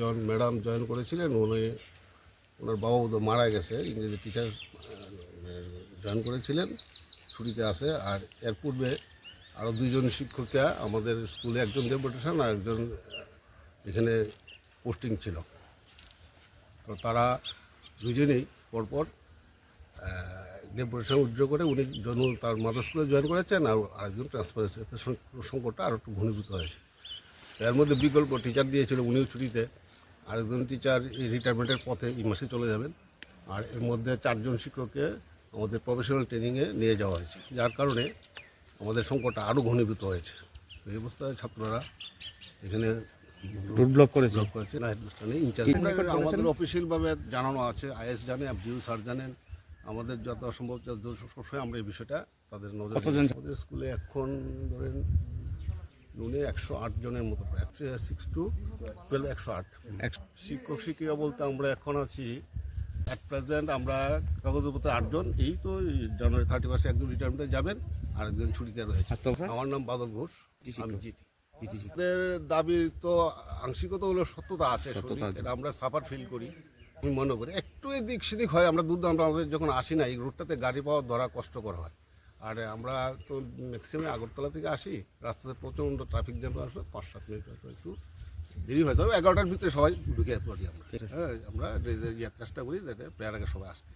যখন madam join করেছিলেন, উনি, ওনার বাবা তো মারা গেছে, ইংরেজি টিচার জয়েন করেছিলেন, ছুটিতে আসে আর এর পূর্বে আরও দুজন শিক্ষিকা আমাদের স্কুলে, একজন ডেপুটেশন আর একজন এখানে পোস্টিং ছিল। তো তারা দুজনেই পরপর ডেপুটেশন উজ্জ্ব করে উনি জন, তার মাদার স্কুলে জয়েন করেছেন, আর আরেকজন ট্রান্সফার হয়েছে। সংকটটা আরও একটু ঘনীভূত হয়েছে। এর মধ্যে বিকল্প টিচার দিয়েছিল, উনিও ছুটিতে। আরেকজন টিচার এই রিটায়ারমেন্টের পথে এই মাসে চলে যাবেন। আর এর মধ্যে চারজন শিক্ষককে আমাদের প্রফেশনাল ট্রেনিংয়ে নিয়ে যাওয়া হয়েছে। যার কারণে আমাদের সংকটটা আরও ঘনীভূত হয়েছে। তো এই অবস্থায় ছাত্ররা এখানে রুট ব্লক করেছে। ব্লক করেছে না হেডমাস্টার ইনচার্জ। আমাদের অফিসিয়ালভাবে জানানো আছে আইএস জানে জিও স্যার জানেন। আমাদের যত সম্ভব সবসময় আমরা এই বিষয়টা তাদের নজর আমাদের স্কুলে এখন ধরেন নুনে একশো আট জনের মতো সিক্স টু টুয়েলভ একশো আট। শিক্ষক শিক্ষিকা বলতে আমরা এখন আছি অ্যাট প্রেজেন্ট আমরা কাগজপত্রে আটজন এই তো জানুয়ারি থার্টি ফার্স্ট একজন রিটায়ারমেন্টে যাবেন আর একজন ছুটিতে রয়েছে। আমার নাম বাদল ঘোষ। আমি জিটি আমাদের দাবি তো আংশিকত হলো সত্যতা আছে সত্যতা আছে। এটা আমরা সাফার ফিল করি। আমি মনে করি একটু এদিক সেদিক হয় আমরা দুধ আমরা আমাদের যখন আসি না এই রুটটাতে গাড়ি পাওয়া ধরা কষ্টকর হয়। আর আমরা তো ম্যাক্সিমাম আগরতলা থেকে আসি রাস্তাতে প্রচণ্ড ট্রাফিক জ্যাম আসবে পাঁচ সাত মিনিট হয়তো একটু দেরি হয় তবে এগারোটার ভিতরে সবাই ঢুকে পড়ি আমরা। হ্যাঁ আমরা ইয়ে চেষ্টা করি যাতে প্রেয়ার আগে সবাই আসতে।